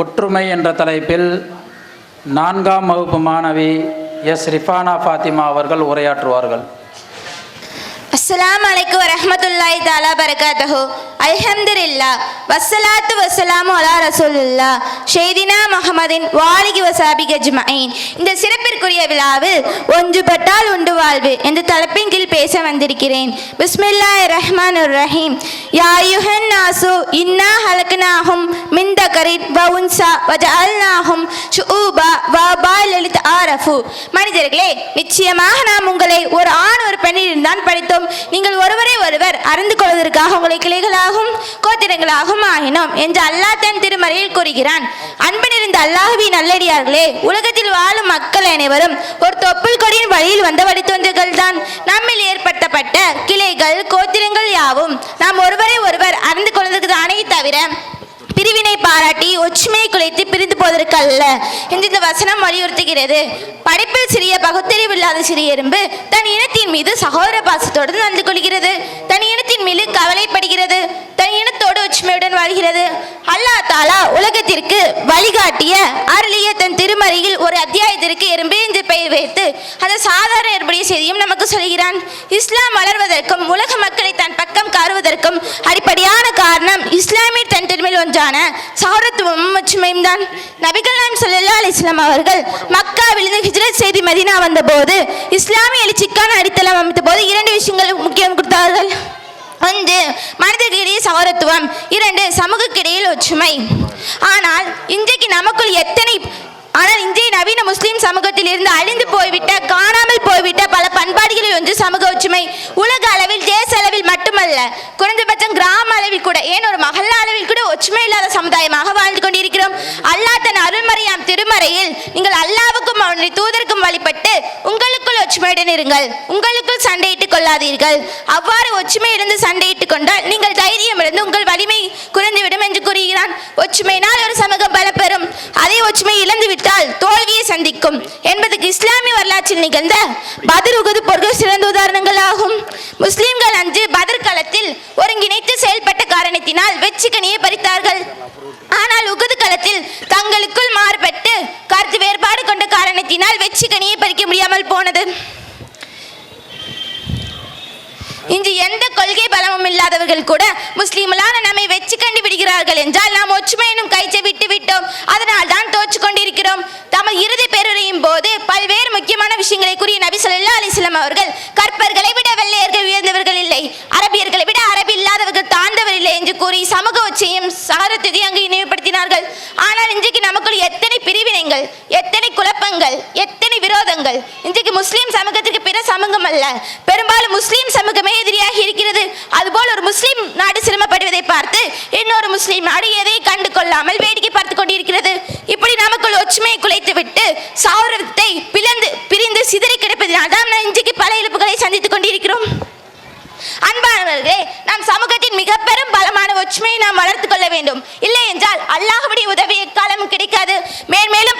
ஒற்றுமை என்ற தலைப்பில் நான்காம் வகுப்பு மாணவி எஸ் ரிஃபானா ஃபாத்திமா அவர்கள் உரையாற்றுவார்கள். அஸ்ஸலாமு அலைக்கும் வரஹ்மத்துல்லாஹி தஆலா பரகாத்துஹு அல்ஹம்துலில்லா வசலாத்து வஸ்ஸலாமு அலா ரசூலுல்லா ஷெய்தினா முகமதின் வாலிகி வசாபி அஜ்மஈன் இந்த சிறப்பிற்குரிய விழாவில் ஒன்றுபட்டால் உண்டு வாழ்வு என்று தலைப்பின் கீழ் பேச வந்திருக்கிறேன். புஸ்மில்லா ரஹ்மான் உர் ரஹீம் யாயுஹன் நாசு இன்னா ஹலக்னாஹும் மிந்தகரின் வவுன்சா வ உன்சா வஜஅல்நாஹும் ஷுஊபா வ பாலிலித் ஆரஃபு மனிதர்களே நிச்சயமாக நாம் உங்களை ஒரு ஆண் ஒரு பெண்ணில் தான் படித்தோம். நீங்கள் ஒருவரை ஒருவர் அறிந்து கொள்வதற்காக உங்களை கிளைகளாகவும் கோத்திரங்களாகவும் ஆகினோம் என்று அல்லாஹ் தன் திருமறையில் கூறுகிறான். அன்பனிருந்த நிறைந்த அல்லாஹுவின் நல்லடியார்களே உலகத்தில் வாழும் மக்கள் அனைவரும் ஒரு தொப்புள் கொடியின் வழியில் வந்த வழித்தோன்றல்கள் தான் நம்மில் ஏற்படுத்தப்பட்ட கிளைகள் கோத்திரங்கள் யாவும் நாம் ஒருவரை ஒருவர் அறிந்து கொள்வதற்கு தானே தவிர பிரிவினை பாராட்டி ஒற்றுமையை குலைத்து அல்ல. என்று இந்த வசனம் வலியுறுத்துகிறது. படைப்பில் சிறிய பகுத்தறிவு இல்லாத சிறிய எறும்பு தன் இனத்தின் மீது சகோதர பாசத்தோடு நடந்து கொள்கிறது. தன் இனத்தின் மீது கவலைப்படுகிறது. தன் வருகிறது அல்லா அல்லாஹ் தாலா உலகத்திற்கு வழிகாட்டிய அருளிய தன் திருமறையில் ஒரு அத்தியாயத்திற்கு எறும்பு என்று பெயர் வைத்து அதை சாதாரண ஏற்புடைய செய்தியும் நமக்கு சொல்கிறான். இஸ்லாம் வளர்வதற்கும் உலக மக்களை தன் பக்கம் காருவதற்கும் அடிப்படையான காரணம் இஸ்லாமிய தன் திருமையில் ஒன்றான சௌரத்துவமும் ஒற்றுமையும் தான். நபிகள் நாம் சொல்லல்லா அலிஸ்லாம் வஸல்லம் அவர்கள் மக்காவிலிருந்து ஹிஜ்ரத் செய்தி மதீனா வந்தபோது இஸ்லாமிய எழுச்சிக்கான அடித்தளம் அமைத்த போது இரண்டு விஷயங்கள் முக்கியம் கொடுத்தார்கள். ஒன்று மனிதர்களிடையே சகோதரத்துவம் இரண்டு சமூகக்கிடையில் ஒற்றுமை. ஆனால் இன்றைக்கு நமக்குள் எத்தனை ஆனால் இன்றைய நவீன முஸ்லிம் சமூகத்தில் இருந்து அழிந்து போய்விட்ட காணாமல் போய்விட்ட பல பண்பாடுகளில் ஒன்று சமூக ஒற்றுமை. உலக அளவில் தேச அளவில் மட்டுமல்ல குறைந்தபட்சம் கிராம அளவில் கூட ஏன் ஒரு மகல்லா அளவில் கூட ஒற்றுமை இல்லாத சமுதாயமாக வாழ்ந்து கொண்டிருக்கிறோம். அல்லாஹ் தன் அருள்மறையாம் திருமறையில் நீங்கள் அல்லாவுக்கும் அவனுடைய தூதருக்கும் வழிபட்டு உங்கள் ஒற்றுமையுடன் இருங்கள். உங்களுக்குள் சண்டையிட்டுக் கொள்ளாதீர்கள். அவ்வாறு ஒற்றுமை இருந்து சண்டையிட்டுக் கொண்டால் நீங்கள் தைரியம் இருந்து உங்கள் வலிமை குறைந்துவிடும் என்று கூறுகிறான். ஒற்றுமையினால் ஒரு சமூகம் பலப்பெறும். அதே ஒற்றுமை இழந்து விட்டால் தோல்வியை சந்திக்கும். என்பதற்கு இஸ்லாமிய வரலாற்றில் நிகழ்ந்த பதிர் உகது போர்கள் சிறந்த உதாரணங்கள் ஆகும். முஸ்லிம்கள் அன்று பதிர் களத்தில் ஒருங்கிணைத்து செயல்பட்ட காரணத்தினால் வெற்றிக்கனியை பறித்தார்கள். ஆனால் உகது களத்தில் தங்களுக்குள் மாறுபட்டு கொண்ட வெற்றி கனியை பறிக்க முடியாமல் போனது. இன்று எந்த கொள்கை பலமும் இல்லாதவர்கள் கூட முஸ்லீம்களான நம்மை வெச்சு கண்டு விடுகிறார்கள் என்றால் நாம் ஒற்றுமை எனும் கைச்சை விட்டு விட்டோம். அதனால் தான் தோற்று கொண்டிருக்கிறோம். தமது இறுதி பேருரையும் போது பல்வேறு முக்கியமான விஷயங்களை கூறிய நபி சொல்லா அலிஸ்லாம் அவர்கள் கற்பர்களை விட வெள்ளையர்கள் உயர்ந்தவர்கள் இல்லை. அரபியர்களை விட அரபி இல்லாதவர்கள் தாழ்ந்தவர் இல்லை என்று கூறி சமூக ஒச்சையும் சாரத்தை அங்கு இன்றைக்கு நமக்குள் எத்தனை பிரிவினைகள் எத்தனை குழப்பங்கள் எத்தனை விரோதங்கள். இன்றைக்கு முஸ்லீம் சமூகத்திற்கு பிற சமூகம் அல்ல. பெரும்பாலும் முஸ்லீம் சமூகமே எதிரியாக இருக்கிறது. அதுபோல் ஒரு முஸ்லீம் நாடு சிரமப்படுவதை பார்த்து இன்னொரு முஸ்லீம் நாடு எதை கண்டு கொள்ளாமல் வேடிக்கை பார்த்து கொண்டிருக்கிறது. இப்படி நமக்குள் ஒற்றுமையை குலைத்து விட்டு சௌரத்தை பிளந்து பிரிந்து சிதறி கிடைப்பதனால் தான் இன்றைக்கு பல இழப்புகளை சந்தித்துக் கொண்டிருக்கிறோம். அன்பானவர்களே நாம் சமூகத்தின் மிக பெரும் பலமான ஒற்றுமையை நாம் வளர்த்துக் கொள்ள வேண்டும். இல்லை என்றால் அல்லாஹ்வின் காலமும் கிடைக்காது. மேன்மேலும்